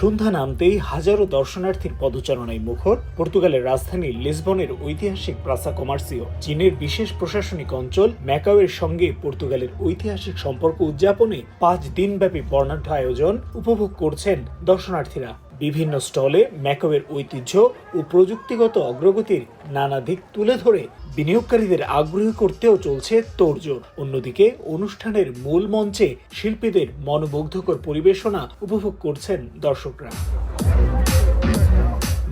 সন্ধ্যা নামতেই হাজারো দর্শনার্থীর পদচারণায় মুখর পর্তুগালের রাজধানী লিসবনের ঐতিহাসিক প্রাসা কমার্সিও, চীনের বিশেষ প্রশাসনিক অঞ্চল ম্যাকাওয়ের সঙ্গে পর্তুগালের ঐতিহাসিক সম্পর্ক উদযাপনে পাঁচ দিনব্যাপী বর্ণাঢ্য আয়োজন উপভোগ করছেন দর্শনার্থীরা। বিভিন্ন স্টলে ম্যাকবের ঐতিহ্য ও প্রযুক্তিগত অগ্রগতির নানা দিক তুলে ধরে বিনিয়োগকারীদের আগ্রহ করতেও চলছে তোড়জোড়। অন্যদিকে অনুষ্ঠানের মূল মঞ্চে শিল্পীদের মনোমুগ্ধকর পরিবেশনা উপভোগ করছেন দর্শকরা।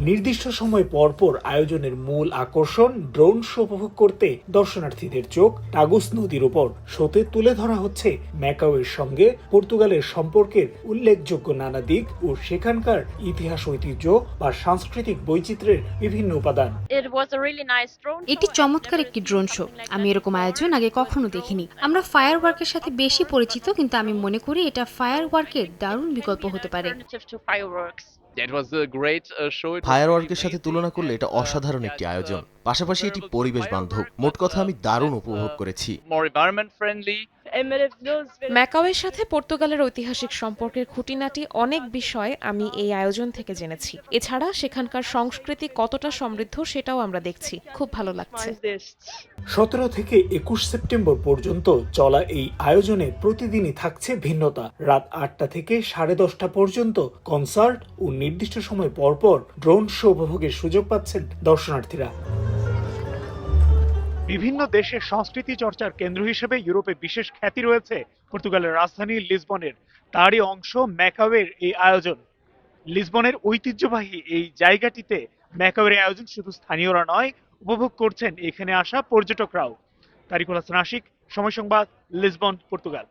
নির্দিষ্ট সময় পরপর আয়োজনের মূল আকর্ষণ ড্রোন শো উপভোগ করতে দর্শনার্থীদের চোখ টাগুস নদীর উপর। শোতে তুলে ধরা হচ্ছে ম্যাকাওয়ের সঙ্গে পর্তুগালের সম্পর্কের উল্লেখযোগ্য নানা দিক ও সেখানকার ইতিহাস ঐতিহ্য বা সাংস্কৃতিক বৈচিত্র্যের বিভিন্ন উপাদান. এটি চমৎকার একটি ড্রোন শো আমি এরকম আয়োজন আগে কখনো দেখিনি। আমরা ফায়ার ওয়ার্কের সাথে বেশি পরিচিত কিন্তু আমি মনে করি এটা ফায়ার ওয়ার্কের দারুণ বিকল্প হতে পারে। পায়ারওয়ার্কের সাথে তুলনা করলে এটা অসাধারণ একটি আয়োজন। পাশাপাশি এটি পরিবেশ বান্ধব। মোট কথা আমি দারুণ উপভোগ করেছি। ম্যাকাওয়ের সাথে পর্তুগালের ঐতিহাসিক সম্পর্কের খুঁটিনাটি অনেক বিষয় আমি এই আয়োজন থেকে জেনেছি। এছাড়া সেখানকার সংস্কৃতি কতটা সমৃদ্ধ সেটাও আমরা দেখছি। খুব ভালো লাগছে। সতেরো থেকে একুশ সেপ্টেম্বর পর্যন্ত চলা এই আয়োজনে প্রতিদিনই থাকছে ভিন্নতা। রাত আটটা থেকে সাড়ে দশটা পর্যন্ত কনসার্ট ও নির্দিষ্ট সময় পরপর ড্রোন শো উপভোগের সুযোগ পাচ্ছেন দর্শনার্থীরা। বিভিন্ন দেশের সংস্কৃতি চর্চার কেন্দ্র হিসেবে ইউরোপে বিশেষ খ্যাতি রয়েছে। পর্তুগালের রাজধানী লিসবনের। তারই অংশ ম্যাকাওয়ের এই আয়োজন। লিসবনের ঐতিহ্যবাহী এই জায়গাটিতে ম্যাকাওয়ের আয়োজন শুধু স্থানীয়রা নয়, উপভোগ করছেন এখানে আসা পর্যটকরাও। তারিকুল নাসিক সময় সংবাদ, লিসবন, পর্তুগাল।